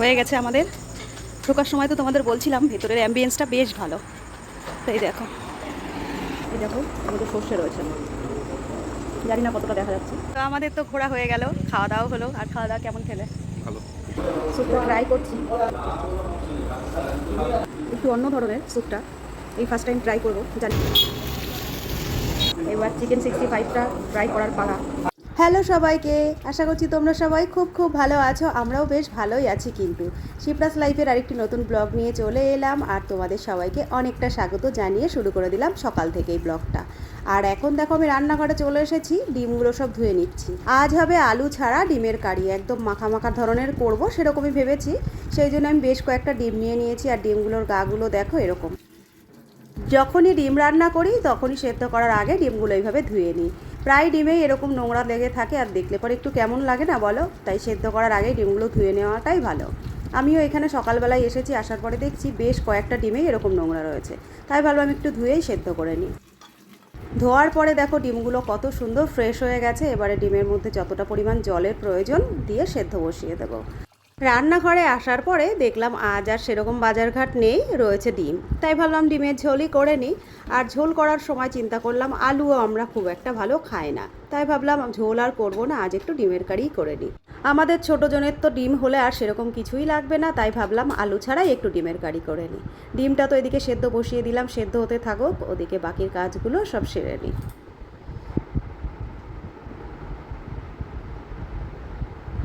হয়ে গেছে আমাদের। ঢোকার সময় তো তোমাদের বলছিলাম ভেতরের অ্যাম্বিয়েন্সটা বেশ ভালো। তো এই দেখো। এই দেখো আমাদের সর্ষে রয়েছে। জানি না কতটা দেখা যাচ্ছে। তো আমাদের তো ঘোরা হয়ে গেল খাওয়া দাওয়া হলো। আর খাওয়া দাওয়া কেমন খেলে? ভালো। স্যুপটা ট্রাই করছি। একটু অন্য ধরনের স্যুপটা। এই ফার্স্ট টাইম ট্রাই করব জানি এবার চিকেন সিক্সটি ফাইভটা ট্রাই করার পালা। হ্যালো সবাইকে, আশা করছি তোমরা সবাই খুব খুব ভালো আছো, আমরাও বেশ ভালোই আছি কিন্তু। শিপ্রাস লাইফের আরেকটি নতুন ব্লগ নিয়ে চলে এলাম, আর তোমাদের সবাইকে অনেকটা স্বাগত জানিয়ে শুরু করে দিলাম সকাল থেকে এই ব্লগটা। আর এখন দেখো আমি রান্নাঘরে চলে এসেছি, ডিমগুলো সব ধুয়ে নিচ্ছি। আজ হবে আলু ছাড়া ডিমের কারি, একদম মাখা মাখা ধরনের করব সেরকমই ভেবেছি, সেই জন্য আমি বেশ কয়েকটা ডিম নিয়ে নিয়েছি, আর ডিমগুলোর গাগুলো দেখো এরকম। যখনই ডিম রান্না করি, তখনই সেদ্ধ করার আগে ডিমগুলো এইভাবে ধুয়ে নিই। প্রায় ডিমেই এরকম নোংরা লেগে থাকে আর দেখলে পরে একটু কেমন লাগে না বলো? তাই সেদ্ধ করার আগেই ডিমগুলো ধুয়ে নেওয়াটাই ভালো। আমিও এখানে সকালবেলায় এসেছি, আসার পরে দেখছি বেশ কয়েকটা ডিমেই এরকম নোংরা রয়েছে। তাই ভালো আমি একটু ধুয়েই সেদ্ধ করে নিই। ধোয়ার পরে দেখো ডিমগুলো কত সুন্দর ফ্রেশ হয়ে গেছে। এবারে ডিমের মধ্যে যতটা পরিমাণ জলের প্রয়োজন দিয়ে সেদ্ধ বসিয়ে দেবো। রান্নাঘরে আসার পরে দেখলাম আজ আর সেরকম বাজারঘাট নেই, রয়েছে ডিম। তাই ভাবলাম ডিমের ঝোলই করে নিই। আর ঝোল করার সময় চিন্তা করলাম আলুও আমরা খুব একটা ভালো খাই না। তাই ভাবলাম ঝোল আর করব না, আজ একটু ডিমের কারিই করে নিই। আমাদের ছোটো জনের তো ডিম হলে আর সেরকম কিছুই লাগবে না, তাই ভাবলাম আলু ছাড়াই একটু ডিমের কারি করে নিই। ডিমটা তো এদিকে সেদ্ধ বসিয়ে দিলাম, সেদ্ধ হতে থাকুক, ওদিকে বাকির কাজগুলো সব সেরে নিই।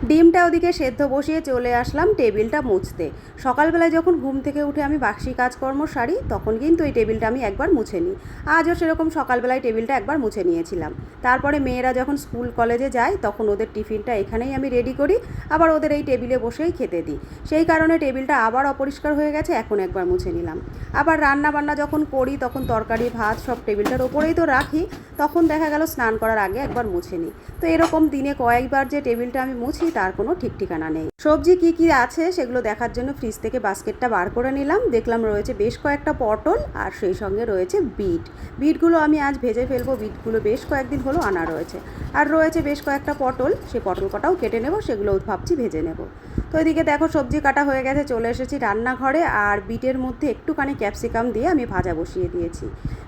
ডিমটা ওদিকে সেদ্ধ বসিয়ে চলে আসলাম টেবিলটা মুছতে। সকালবেলায় যখন ঘুম থেকে উঠে আমি বাক্সি কাজকর্ম সারি, তখন কিন্তু এই টেবিলটা আমি একবার মুছে নিই। আজও সেরকম সকালবেলায় টেবিলটা একবার মুছে নিয়েছিলাম। তারপরে মেয়েরা যখন স্কুল কলেজে যায়, তখন ওদের টিফিনটা এখানেই আমি রেডি করি, আবার ওদের এই টেবিলে বসেই খেতে দিই। সেই কারণে টেবিলটা আবার অপরিষ্কার হয়ে গেছে, এখন একবার মুছে নিলাম। আবার রান্না বান্না যখন করি, তখন তরকারি, ভাত সব টেবিলটার ওপরেই তো রাখি, তখন দেখা গেল স্নান করার আগে একবার মুছে নিই। তো এরকম দিনে কয়েকবার যে টেবিলটা আমি মুছি তার কোনো ঠিক ঠিকানা নেই। সবজি কি কি আছে সেগুলো দেখার জন্য ফ্রিজ থেকে বাস্কেটটা বার করে নিলাম। দেখলাম রয়েছে বেশ কয়েকটা পটল আর সেই সঙ্গে রয়েছে বিট। বিটগুলো আমি আজ ভেজে ফেলব। বিটগুলো বেশ কয়েকদিন হলো আনা রয়েছে। আর রয়েছে বেশ কয়েকটা পটল। সেই পটল কটাও কেটে নেব, সেগুলো ভাবছি ভেজে নেব। তো এদিকে দেখো সবজি কাটা হয়ে গেছে, চলে এসেছি রান্নাঘরে। আর বিটের মধ্যে একটুখানি ক্যাপসিকাম দিয়ে আমি ভাজা বসিয়ে দিয়েছি।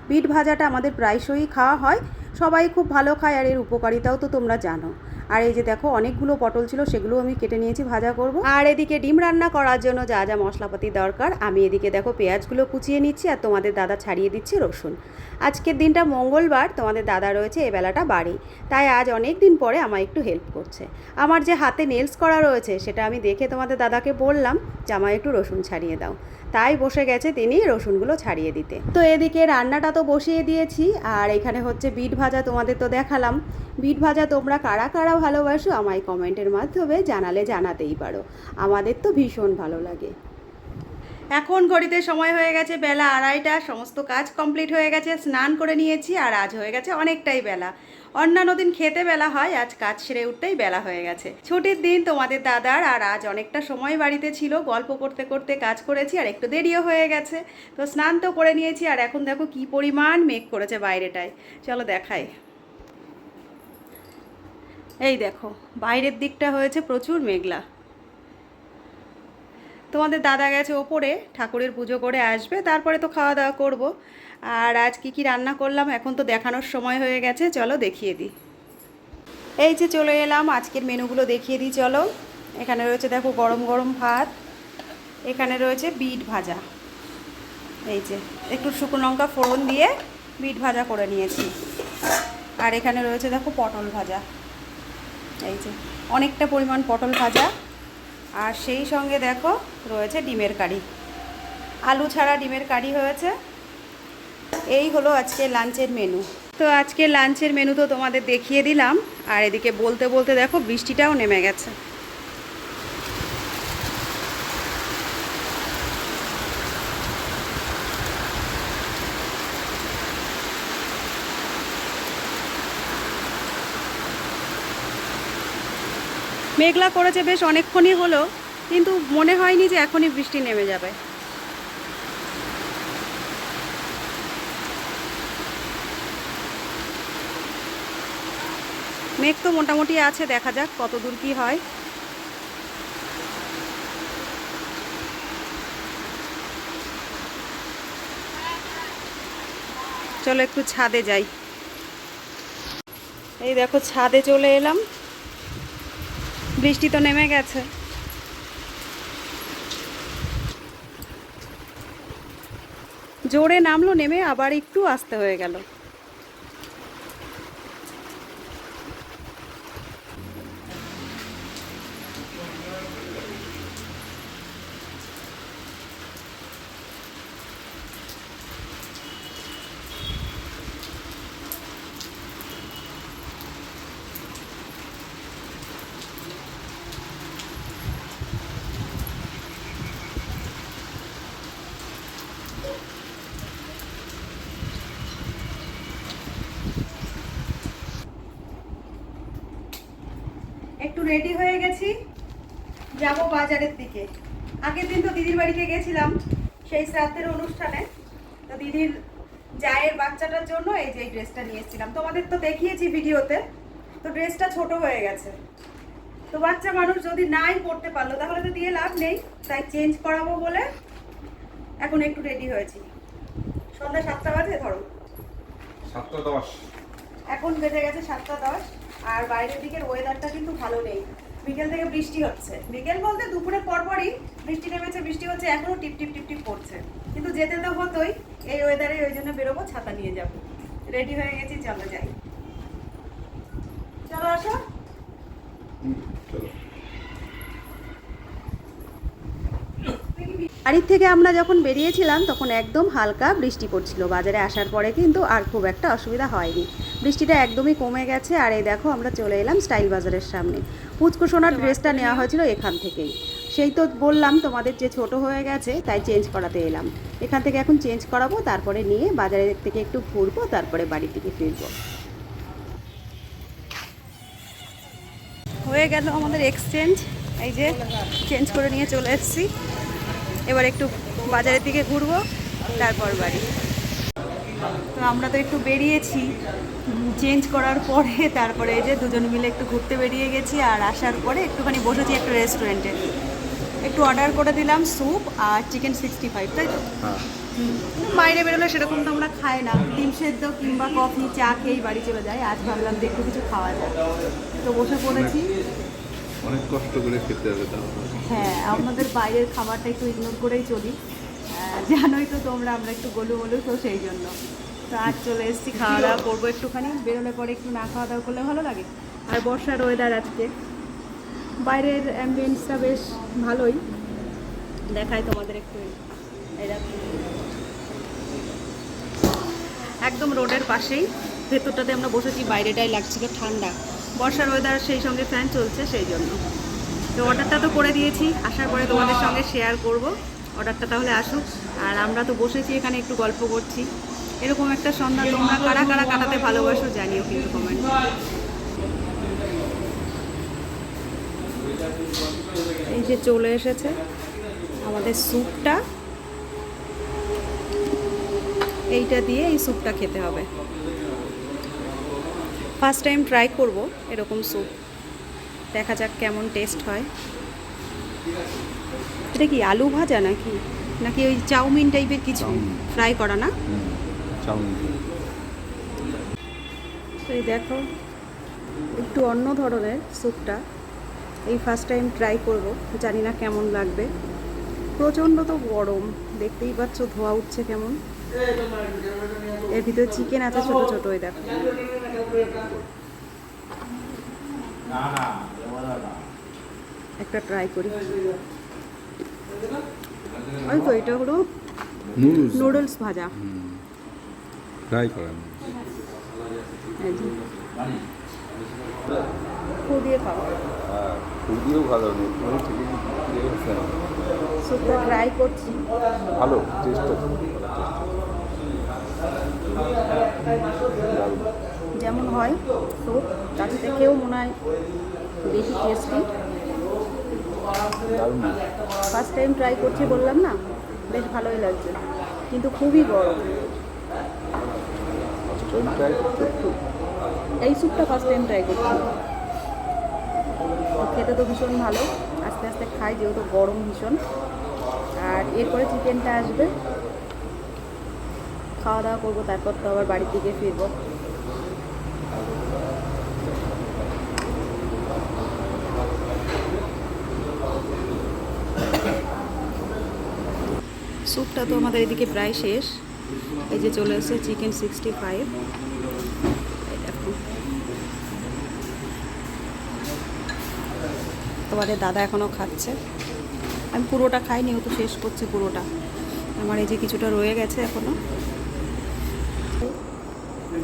বিট ভাজাটা আমাদের প্রায়শই খাওয়া হয়। সবাই খুব ভালো খায় আর এর উপকারিতাও তো তোমরা জানো। আর এই যে দেখো, অনেকগুলো পটল ছিল সেগুলো আমি কেটে নিয়েছি, ভাজা করব। আর এদিকে ডিম রান্না করার জন্য যা যা মশলাপাতি দরকার, আমি এদিকে দেখো পেঁয়াজগুলো কুচিয়ে নিচ্ছি আর তোমাদের দাদা ছাড়িয়ে দিচ্ছে রসুন। আজকের দিনটা মঙ্গলবার, তোমাদের দাদা রয়েছে, এ বেলাটা বাড়ি। তাই আজ অনেক দিন পরে আমায় একটু হেল্প করছে। আমার যে হাতে নেলস করা রয়েছে, সেটা আমি দেখে তোমাদের দাদাকে বললাম যে আমায় একটু রসুন ছাড়িয়ে দাও। তাই বসে গেছে তিনি রসুনগুলো ছাড়িয়ে দিতে। তো এদিকে রান্নাটা তো বসিয়ে দিয়েছি, আর এখানে হচ্ছে বিট ভাজা তোমাদের তো দেখালাম। বিট ভাজা তোমরা কারা কারা ভালোবাসো আমায় কমেন্টের মাধ্যমে জানালে জানাতেই পারো। আমাদের তো ভীষণ ভালো লাগে। এখন ঘড়িতে সময় হয়ে গেছে বেলা আড়াইটা, সমস্ত কাজ কমপ্লিট হয়ে গেছে, স্নান করে নিয়েছি আর আজ হয়ে গেছে অনেকটাই বেলা। অন্যান্য দিন খেতে বেলা হয়, আজ কাজ সেরে উঠতেই বেলা হয়ে গেছে। ছুটির দিন তোমাদের দাদার আর আজ অনেকটা সময় বাড়িতে ছিল, গল্প করতে করতে কাজ করেছি আর একটু দেরিও হয়ে গেছে। তো স্নান তো করে নিয়েছি আর এখন দেখো কি পরিমাণ মেঘ করেছে বাইরেটায়। চলো দেখাই। এই দেখো, বাইরের দিকটা হয়েছে প্রচুর মেঘলা। তোমাদের দাদা গেছে ওপরে, ঠাকুরের পুজো করে আসবে, তারপরে তো খাওয়া দাওয়া করব। আর আজ কি কি রান্না করলাম, এখন তো দেখানোর সময় হয়ে গেছে, চলো দেখিয়ে দিই। এই যে চলে এলাম, আজকের মেনুগুলো দেখিয়ে দিই, চলো। এখানে রয়েছে দেখো গরম গরম ভাত, এখানে রয়েছে বিট ভাজা। এই যে, একটু শুকনো লঙ্কা ফোড়ন দিয়ে বিট ভাজা করে নিয়েছি। আর এখানে রয়েছে দেখো পটল ভাজা। এই যে, অনেকটা পরিমাণ পটল ভাজা। আর সেই সঙ্গে দেখো রয়েছে ডিমের কারি। আলু ছাড়া ডিমের কারি হয়েছে। এই হলো আজকে লাঞ্চের মেনু তো আজকে লাঞ্চের মেনু তো তোমাদের দেখিয়ে দিলাম। আর এদিকে বলতে বলতে দেখো বৃষ্টিটাও নেমে গেছে। মেঘলা করেছে বেশ অনেকক্ষণই হলো, কিন্তু মনে হয়নি যে এখনই বৃষ্টি নেমে যাবে। মেঘ তো মোটামুটি আছে, দেখা যাক কত দূর কী হয়। চলো একটু ছাদে যাই। এই দেখো, ছাদে চলে এলাম। বৃষ্টি তো নেমে গেছে। জোরে নামলো নেমে আবার একটু আসতে হয়ে গেল। রেডি হয়ে গেছি। যাব বাজারের দিকে। আগের দিন তো দিদির বাড়িতে গেছিলাম সেই শ্রাদ্ধের অনুষ্ঠানে। তো দিদির জায়ের বাচ্চাটার জন্য এই যে ড্রেসটা নিয়ে এসেছিলাম। তোমাদের তো দেখিয়েছি ভিডিওতে তো ড্রেসটা ছোট হয়ে গেছে। তো বাচ্চা মানুষ যদি নাই পড়তে পারল তাহলে তো দিয়ে লাভ নেই। তাই চেঞ্জ করাবো বলে এখন একটু রেডি হয়েছি। সন্ধ্যা সাতটা বাজে ধরো। সাতটা দশ। এখন বেজে গেছে সাতটা দশ। আর বাইরের দিকের ওয়েদারটা কিন্তু ভালো নেই। বিকেল থেকে বৃষ্টি হচ্ছে। বিকেল বলতে দুপুরে পরপরই বৃষ্টি নেমেছে, বৃষ্টি হচ্ছে, এখনও টিপ টিপ টিপ টিপ পড়ছে কিন্তু যেতে তো হতোই, এই ওয়েদারে ওই জন্য বেরোবো, ছাতা নিয়ে যাব। রেডি হয়ে গেছি, চলো যাই। চলো আসো। বাড়ির থেকে আমরা যখন বেরিয়েছিলাম, তখন একদম হালকা বৃষ্টি পড়ছিল। বাজারে আসার পরে কিন্তু আর খুব একটা অসুবিধা হয়নি। বৃষ্টিটা একদমই কমে গেছে আর এই দেখো আমরা চলে এলাম স্টাইল বাজারের সামনে। পুচকু সোনার ড্রেসটা নেওয়া হয়েছিল এখান থেকেই। সেই তো বললাম তোমাদের যে ছোট হয়ে গেছে তাই চেঞ্জ করাতে এলাম। এখান থেকে এখন চেঞ্জ করাবো, তারপরে নিয়ে বাজারের থেকে একটু ঘুরবো, তারপরে বাড়ির দিকে ফিরবো। হয়ে গেল আমাদের এক্সচেঞ্জ এই যে চেঞ্জ করে নিয়ে চলে এসেছি। এবার একটু বাজারের দিকে ঘুরবো, তারপর বাড়ি। তো আমরা তো একটু বেরিয়েছি। চেঞ্জ করার পরে তারপরে এই যে দুজন মিলে একটু ঘুরতে বেরিয়ে গেছি আর আসার পরে একটুখানি বসেছি একটা রেস্টুরেন্টে একটু অর্ডার করে দিলাম স্যুপ আর চিকেন সিক্সটি ফাইভ তাই তো? হ্যাঁ। বাইরে বেরোলে সেরকম তো আমরা খাই না। ডিম সেদ্ধ কিংবা কফি চা খেয়েই বাড়ি চলে যাই। আজ ভাবলাম যে একটু কিছু খাওয়া যায় তো বসে পড়েছি। অনেক কষ্ট করে খেতে হবে হ্যাঁ আমাদের বাইরের খাবারটা একটু ইগনোর করেই চলি। জানোই তো তোমরা আমরা একটু গলু মলু তো সেই জন্য। তো চলে এসেছি খাওয়া দাওয়া করব একটুখানি। বেরোলে পরে একটু না খাওয়া দাওয়া করলে ভালো লাগে। আর বর্ষার ওয়েদার আজকে। বাইরের অ্যাম্বিয়েন্সটা বেশ ভালোই। দেখায় তোমাদের একটু। একদম রোডের পাশেই। ভেতরটাতে আমরা বসেছি, বাইরেটাই লাগছিল ঠান্ডা। বর্ষার ওয়েদার সেই সঙ্গে ফ্যান চলছে, সেই জন্য। তো অর্ডারটা তো করে দিয়েছি। আসার পরে তোমাদের সঙ্গে শেয়ার করব। অর্ডারটা তাহলে আসুক। আর আমরা তো বসেছি এখানে একটু গল্প করছি। এরকম একটা সন্ধ্যা তোমরা কারা কারা কাটাতে ভালোবাসো জানিও কিন্তু কমেন্ট এই যে চলে এসেছে আমাদের স্যুপটা। এইটা দিয়ে এই স্যুপটা খেতে হবে। ফার্স্ট টাইম ট্রাই করব এরকম স্যুপ। দেখা যাক কেমন টেস্ট হয়। এটা কি আলু ভাজা নাকি? নাকি ওই চাউমিন টাইপের কিছু ফ্রাই করা না চাউমিন এই দেখো একটু অন্য ধরনের স্যুপটা। এই ফার্স্ট টাইম ট্রাই করব জানি না কেমন লাগবে। প্রচণ্ড তো গরম দেখতেই পাচ্ছ ধোয়া উঠছে কেমন। এর ভিতরে চিকেন আছে ছোট ছোট ওই দেখো। একটা ট্রাই করি। ওই তো এটা হলো নুডলস নুডলস ভাজা। ট্রাই করেন হ্যাঁ খুবইও ভালো ট্রাই করছি। ভালো টেস্ট যেমন হয় স্যুপ তার থেকেও মনে হয় বেশি টেস্টি ফার্স্ট টাইম ট্রাই করছি বললাম না বেশ ভালোই লাগছে। কিন্তু খুবই গরম। এই স্যুপটা ফার্স্ট টাইম ট্রাই করছি। খেতে তো ভীষণ ভালো। আস্তে আস্তে খাই, যেহেতু গরম ভীষণ। আর এরপরে চিকেনটা আসবে। খাওয়া দাওয়া করব, তারপর তো আবার বাড়ির দিকে ফিরবো। স্যুপটা তো আমাদের এদিকে প্রায় শেষ। এই যে চলে এসেছে চিকেন সিক্সটি ফাইভ তোমাদের দাদা এখনও খাচ্ছে। আমি পুরোটা খাইনি, ও তো শেষ করছে পুরোটা। আমার এই যে কিছুটা রয়ে গেছে এখনও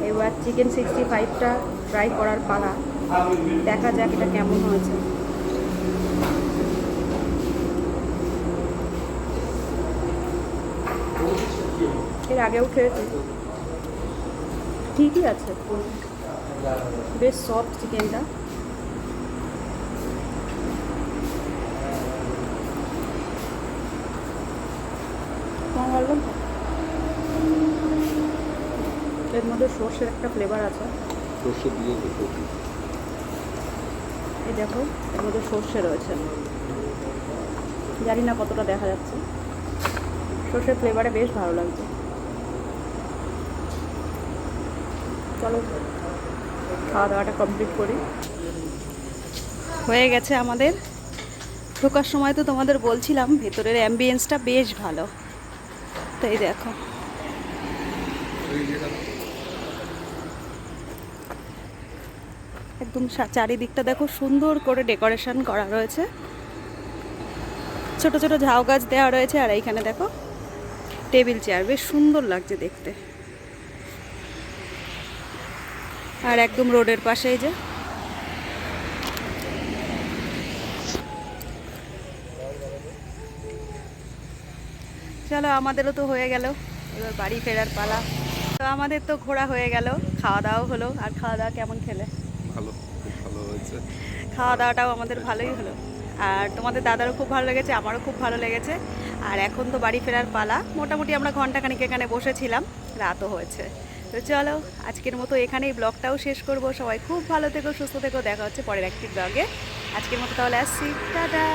এবার চিকেন সিক্সটি ফাইভটা ট্রাই করার পালা। দেখা যাক এটা কেমন হয়েছে। এর আগেও খেয়েছি। ঠিকই আছে। বেশ সফট চিকেনটা এর মধ্যে সর্ষের একটা ফ্লেভার আছে। সর্ষে দিয়ে এই দেখো এর মধ্যে সর্ষে রয়েছে। জানি না কতটা দেখা যাচ্ছে। সর্ষের ফ্লেভারে বেশ ভালো লাগছে। চলো খাওয়া দাওয়াটা কমপ্লিট করি। হয়ে গেছে আমাদের। ঢোকার সময় তো তোমাদের বলছিলাম, ভেতরের অ্যাম্বিয়েন্সটা বেশ ভালো। তো এই দেখো। একদম চারিদিকটা দেখো সুন্দর করে ডেকোরেশন করা রয়েছে। ছোট ছোট ঝাউ গাছ দেওয়া রয়েছে, আর এইখানে দেখো টেবিল চেয়ার বেশ সুন্দর লাগছে দেখতে। আর একদম রোডের পাশে যে। চলো আমাদেরও তো হয়ে গেল। এবার বাড়ি ফেরার পালা। তো আমাদের তো ঘোরা হয়ে গেল। খাওয়া দাওয়াও হলো। আর খাওয়া দাওয়া কেমন খেলে? ভালো খুব ভালো হয়েছে। খাওয়া দাওয়াটাও আমাদের ভালোই হলো। আর তোমাদের দাদারও খুব ভালো লেগেছে আমারও খুব ভালো লেগেছে। আর এখন তো বাড়ি ফেরার পালা। মোটামুটি আমরা ঘন্টাখানিক এখানে বসেছিলাম। রাতও হয়েছে। তো চলো, আজকের মতো এখানেই ব্লগটাও শেষ করব। সবাই খুব ভালো থেকো, সুস্থ থেকো, দেখা হচ্ছে পরের একটি ব্লগে। আজকের মতো তাহলে আসছি। টাটা!